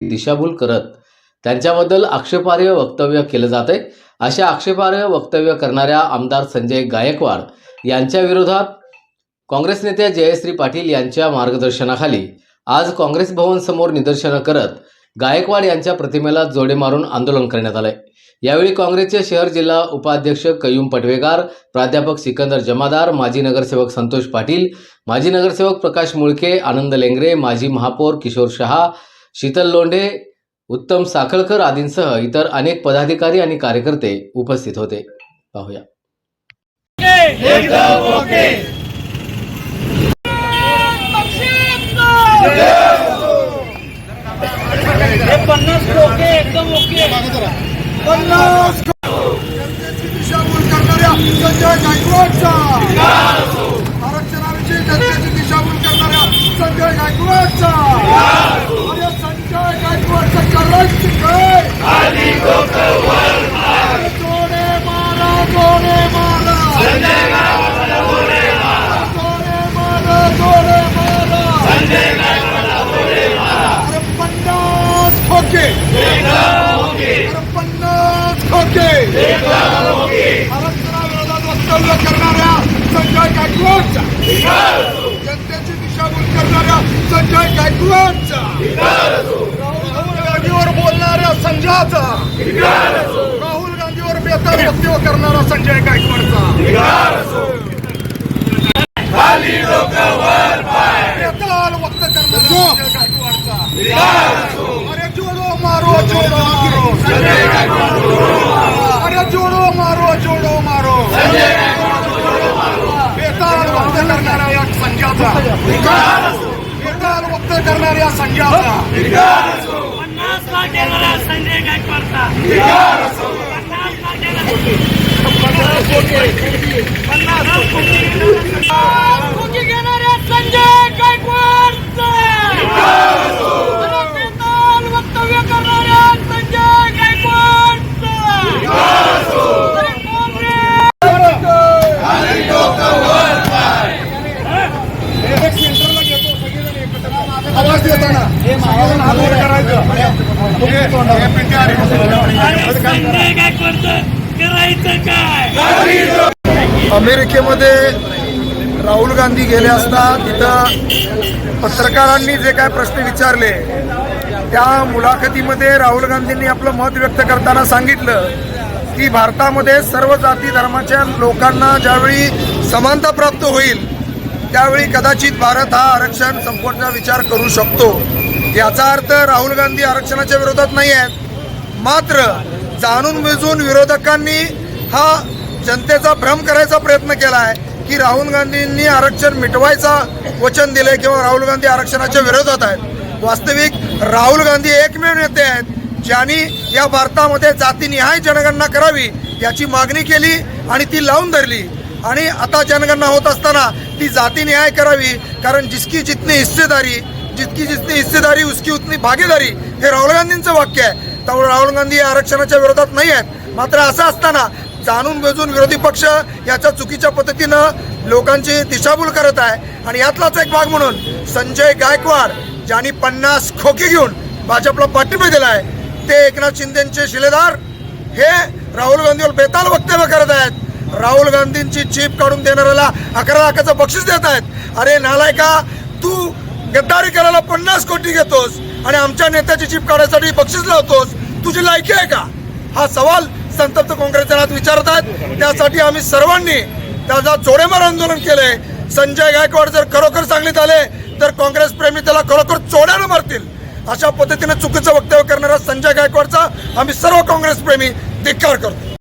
दिशाभूल करत. त्यांच्याबद्दल आक्षेपार्ह वक्तव्य केलं जातंय. अशा आक्षेपार्ह वक्तव्य करणाऱ्या आमदार संजय गायकवाड यांच्या विरोधात काँग्रेस नेत्या जयश्री पाटील यांच्या मार्गदर्शनाखाली आज काँग्रेस भवन समोर निदर्शनं करत गायकवाड यांच्या प्रतिमेला जोडे मारून आंदोलन करण्यात आलंय. यावेळी काँग्रेसचे शहर जिल्हा उपाध्यक्ष कयूम पटवेगार प्राध्यापक सिकंदर जमादार माजी नगरसेवक संतोष पाटील माजी नगरसेवक प्रकाश मुळके आनंद लेंगरे माजी महापौर किशोर शहा शीतल लोंढे उत्तम साखळकर आदींसह इतर अनेक पदाधिकारी आणि कार्यकर्ते उपस्थित होते. पाहूया. पन्नास ओके एकदम ओके. पन्नास जनतेची दिशाभूल करणाऱ्या संजय गायकवाडचा. आरक्षणाविषयी जनतेची दिशाभूल करणाऱ्या संजय गायकवाडचा. करणाऱ्या संजय गायकवाडचा जनतेची दिशाभूल करणाऱ्या संजय गायकवाडचा राहुल गांधीवर बोलणाऱ्या संजयाचा राहुल गांधीवर बेताल वक्तव्य करणारा संजय गायकवाडचा. बेताल वक्त करणारा संजय गायकवाडचा. अरे जोडो मारो जोडो मारो. अरे जोडो मारो जोडो मारो. बेताल वक्त करणाऱ्या या संघाचा बेताल वक्त करणाऱ्या संघाचा संजय गायकवाडचा. पन्नास लाख येणारा पन्नास कोटी घेणाऱ्या संजय वक्तव्य करणाऱ्या आवाज देताना हात वर करायचं करायचं काय? अमेरिकेमध्ये राहुल गांधी गेले असता तिथं पत्रकारांनी जे काय प्रश्न विचारले त्या मुलाखतीमध्ये राहुल गांधींनी आपलं मत व्यक्त करताना सांगितलं की भारतामध्ये सर्व जाती धर्माच्या लोकांना ज्यावेळी समानता प्राप्त होईल त्यावेळी कदाचित भारत हा आरक्षण संपवण्याचा विचार करू शकतो. याचा अर्थ राहुल गांधी आरक्षणाच्या विरोधात नाही आहेत मात्र जाणून बुजून विरोधकांनी हा जनतेचा भ्रम करायचा प्रयत्न केला आहे की राहुल गांधींनी आरक्षण मिटवायचा वचन दिले किंवा राहुल गांधी आरक्षणाच्या विरोधात आहेत. वास्तविक राहुल गांधी एकमेव नेते आहेत ज्यांनी या भारतामध्ये जातीनिहाय जनगणना करावी याची मागणी केली आणि ती लावून धरली. आणि आता जनगणना होत असताना ती जातीनिहाय करावी कारण जिसकी जितनी हिस्सेदारी जितकी जितनी हिस्सेदारी उसकी उतनी भागीदारी हे राहुल गांधींचं वाक्य आहे. त्यामुळे राहुल गांधी आरक्षणाच्या विरोधात नाही आहेत. मात्र असं असताना जाणून बुजून विरोधी पक्ष याच्या चुकीच्या पद्धतीनं लोकांची दिशाभूल करत आहे. आणि यातलाच एक भाग म्हणून संजय गायकवाड ज्यांनी पन्नास खोके घेऊन भाजपला पाठिंबा दिला आहे ते एकनाथ शिंदेचे शिलेदार. हे राहुल गांधीवर बेताल वक्तव्य करत आहेत. राहुल गांधींची चीप काढून देणाऱ्याला अकरा लाखाचं बक्षीस देत आहेत. अरे नालायका तू गद्दारी करायला पन्नास कोटी घेतोस आणि आमच्या नेत्याची चीप काढायसाठी बक्षीस लावतोस. तुझी लायकी आहे का? हा सवाल संतप्त काँग्रेसच्या नात विचारत आहेत. त्यासाठी आम्ही सर्वांनी त्याचा जोडेमार आंदोलन केलंय. संजय गायकवाड जर खरोखर सांगलीत आले तर काँग्रेस प्रेमी त्याला खरोखर चोड्यानं मारतील. अशा पद्धतीने चुकीचं वक्तव्य करणाऱ्या संजय गायकवाडचा आम्ही सर्व काँग्रेस प्रेमी धिक्कार करतो.